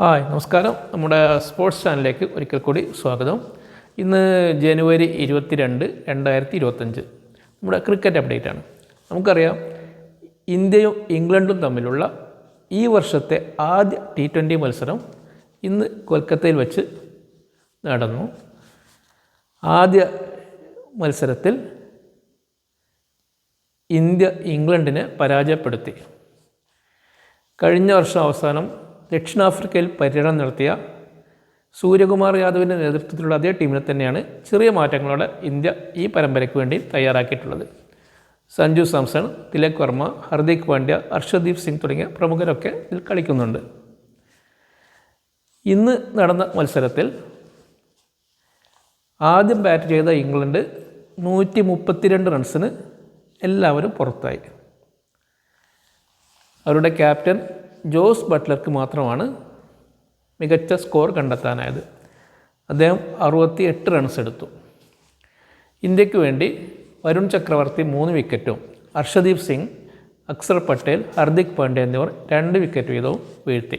Hi നമസ്കാരം. നമ്മുടെ sports ചാനലിലേക്ക് ഒരിക്കൽ കൂടി സ്വാഗതം. ഇന്ന് ജനുവരി ഇരുപത്തിരണ്ട് രണ്ടായിരത്തി ഇരുപത്തഞ്ച് നമ്മുടെ ക്രിക്കറ്റ് അപ്ഡേറ്റ് ആണ്. നമുക്കറിയാം ഇന്ത്യയും ഇംഗ്ലണ്ടും തമ്മിലുള്ള ഈ വർഷത്തെ ആദ്യ ടി ട്വന്റി മത്സരം ഇന്ന് കൊൽക്കത്തയിൽ വച്ച് നടന്നു. ആദ്യ മത്സരത്തിൽ ഇന്ത്യ ഇംഗ്ലണ്ടിനെ പരാജയപ്പെടുത്തി. കഴിഞ്ഞ വർഷം അവസാനം ദക്ഷിണാഫ്രിക്കയിൽ പര്യടനം നടത്തിയ സൂര്യകുമാർ യാദവിന്റെ നേതൃത്വത്തിലുള്ള അതേ ടീമിനെ തന്നെയാണ് ചെറിയ മാറ്റങ്ങളോടെ ഇന്ത്യ ഈ പരമ്പരയ്ക്ക് വേണ്ടി തയ്യാറാക്കിയിട്ടുള്ളത്. സഞ്ജു സാംസൺ തിലക് വർമ്മ ഹർദിക് പാണ്ഡ്യ അർഷദീപ് സിംഗ് തുടങ്ങിയ പ്രമുഖരൊക്കെ ഇതിൽ കളിക്കുന്നുണ്ട്. ഇന്ന് നടന്ന മത്സരത്തിൽ ആദ്യം ബാറ്റ് ചെയ്ത ഇംഗ്ലണ്ട് നൂറ്റി മുപ്പത്തിരണ്ട് റൺസിന് എല്ലാവരും പുറത്തായി. അവരുടെ ക്യാപ്റ്റൻ ജോസ് ബട്ട്ലർക്ക് മാത്രമാണ് മികച്ച സ്കോർ കണ്ടെത്താനായത്. അദ്ദേഹം അറുപത്തി എട്ട് റൺസ് എടുത്തു. ഇന്ത്യയ്ക്ക് വേണ്ടി വരുൺ ചക്രവർത്തി മൂന്ന് വിക്കറ്റും അർഷദീപ് സിംഗ് അക്സർ പട്ടേൽ ഹർദിക് പാണ്ഡ്യ എന്നിവർ രണ്ട് വിക്കറ്റ് വീതവും വീഴ്ത്തി.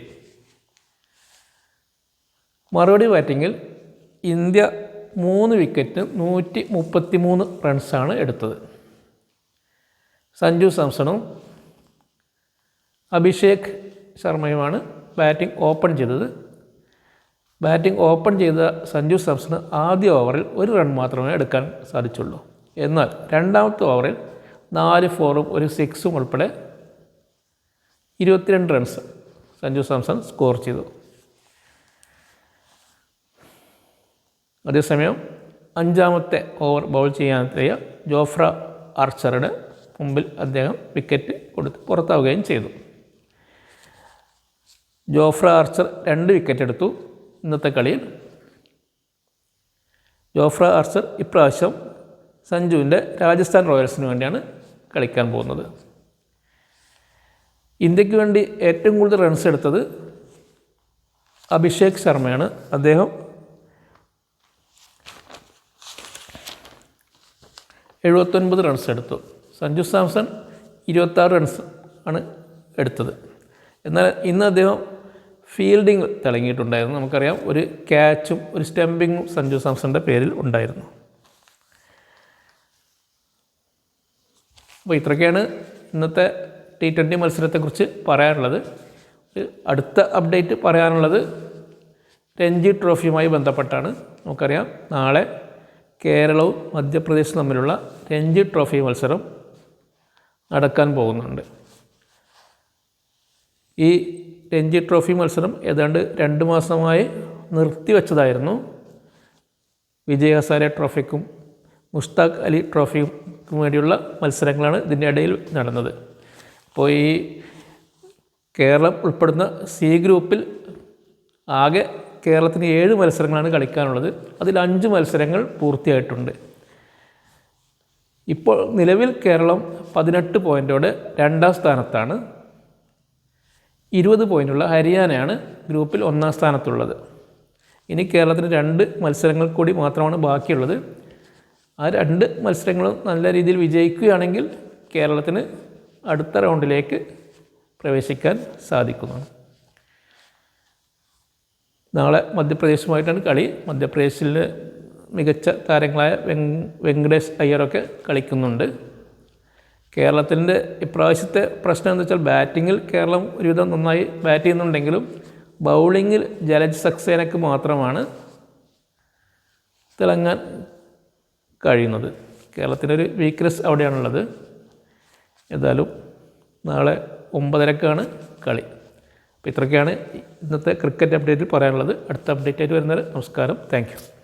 മറുപടി ബാറ്റിങ്ങിൽ ഇന്ത്യ മൂന്ന് വിക്കറ്റ് നൂറ്റി മുപ്പത്തി മൂന്ന് റൺസാണ് എടുത്തത്. സഞ്ജു സാംസണും അഭിഷേക് ശർമ്മയുമാണ് ബാറ്റിംഗ് ഓപ്പൺ ചെയ്തത്. ബാറ്റിംഗ് ഓപ്പൺ ചെയ്ത സഞ്ജു സാംസണ് ആദ്യ ഓവറിൽ ഒരു റൺ മാത്രമേ എടുക്കാൻ സാധിച്ചുള്ളൂ. എന്നാൽ രണ്ടാമത്തെ ഓവറിൽ നാല് ഫോറും ഒരു സിക്സും ഉൾപ്പെടെ ഇരുപത്തിരണ്ട് റൺസ് സഞ്ജു സാംസൺ സ്കോർ ചെയ്തു. അതേസമയം അഞ്ചാമത്തെ ഓവർ ബൗൾ ചെയ്യാനെത്തിയ ജോഫ്ര ആർച്ചറുടെ മുമ്പിൽ അദ്ദേഹം വിക്കറ്റ് കൊടുത്ത് പുറത്താവുകയും ചെയ്തു. ജോഫ്ര ആർച്ചർ രണ്ട് വിക്കറ്റ് എടുത്തു ഇന്നത്തെ കളിയിൽ. ജോഫ്ര ആർച്ചർ ഇപ്രാവശ്യം സഞ്ജുവിന്റെ രാജസ്ഥാൻ റോയൽസിന് വേണ്ടിയാണ് കളിക്കാൻ പോകുന്നത്. ഇന്ത്യയ്ക്ക് വേണ്ടി ഏറ്റവും കൂടുതൽ റൺസ് എടുത്തത് അഭിഷേക് ശർമ്മയാണ്. അദ്ദേഹം എഴുപത്തൊൻപത് റൺസ് എടുത്തു. സഞ്ജു സാംസൺ ഇരുപത്താറ് റൺസ് ആണ് എടുത്തത്. എന്നാൽ ഇന്ന് അദ്ദേഹം ഫീൽഡിംഗ് തിളങ്ങിയിട്ടുണ്ടായിരുന്നു നമുക്കറിയാം ഒരു ക്യാച്ചും ഒരു സ്റ്റംപിങ്ങും സഞ്ജു സാംസണിന്റെ പേരിൽ ഉണ്ടായിരുന്നു. അപ്പോൾ ഇത്രയൊക്കെയാണ് ഇന്നത്തെ ടി ട്വന്റി മത്സരത്തെക്കുറിച്ച് പറയാനുള്ളത്. അടുത്ത അപ്ഡേറ്റ് പറയാനുള്ളത് രഞ്ജി ട്രോഫിയുമായി ബന്ധപ്പെട്ടാണ്. നമുക്കറിയാം നാളെ കേരളവും മധ്യപ്രദേശും തമ്മിലുള്ള രഞ്ജി ട്രോഫി മത്സരം നടക്കാൻ പോകുന്നുണ്ട്. ഈ രഞ്ജി ട്രോഫി മത്സരം ഏതാണ്ട് രണ്ട് മാസമായി നിർത്തിവെച്ചതായിരുന്നു വിജയ് ഹസാരെ ട്രോഫിക്കും മുഷ്താഖ് അലി ട്രോഫിക്കും വേണ്ടിയുള്ള മത്സരങ്ങളാണ് ഇതിന്റെ ഇടയിൽ നടന്നത്. അപ്പോൾ ഈ കേരളം ഉൾപ്പെടുന്ന സി ഗ്രൂപ്പിൽ ആകെ കേരളത്തിന് ഏഴ് മത്സരങ്ങളാണ് കളിക്കാനുള്ളത്. അതിൽ അഞ്ച് മത്സരങ്ങൾ പൂർത്തിയായിട്ടുണ്ട്. ഇപ്പോൾ നിലവിൽ കേരളം പതിനെട്ട് പോയിന്റോടെ രണ്ടാം സ്ഥാനത്താണ്. ഇരുപത് പോയിന്റുള്ള ഹരിയാനയാണ് ഗ്രൂപ്പിൽ ഒന്നാം സ്ഥാനത്തുള്ളത്. ഇനി കേരളത്തിന് രണ്ട് മത്സരങ്ങൾ കൂടി മാത്രമാണ് ബാക്കിയുള്ളത്. ആ രണ്ട് മത്സരങ്ങളും നല്ല രീതിയിൽ വിജയിക്കുകയാണെങ്കിൽ കേരളത്തിന് അടുത്ത റൗണ്ടിലേക്ക് പ്രവേശിക്കാൻ സാധിക്കുന്നതാണ് നാളെ മധ്യപ്രദേശുമായിട്ടാണ് കളി. മധ്യപ്രദേശിൽ മികച്ച താരങ്ങളായ വെങ് വെങ്കടേഷ് അയ്യറൊക്കെ കളിക്കുന്നുണ്ട്. കേരളത്തിന്റെ ഇപ്രാവശ്യത്തെ പ്രശ്നം എന്ന് വെച്ചാൽ ബാറ്റിങ്ങിൽ കേരളം ഒരുവിധം നന്നായി ബാറ്റ് ചെയ്യുന്നുണ്ടെങ്കിലും ബൗളിങ്ങിൽ ജലജ് സക്സേനയ്ക്ക് മാത്രമാണ് തിളങ്ങാൻ കഴിയുന്നത്. കേരളത്തിനൊരു വീക്ക്നെസ് അവിടെയാണുള്ളത്. എന്തായാലും നാളെ ഒമ്പതരക്കാണ് കളി. അപ്പോൾ ഇത്രയൊക്കെയാണ് ഇന്നത്തെ ക്രിക്കറ്റ് അപ്ഡേറ്റിൽ പറയാനുള്ളത്. അടുത്ത അപ്ഡേറ്റ് ആയിട്ട് വരുന്നത് നമസ്കാരം. താങ്ക്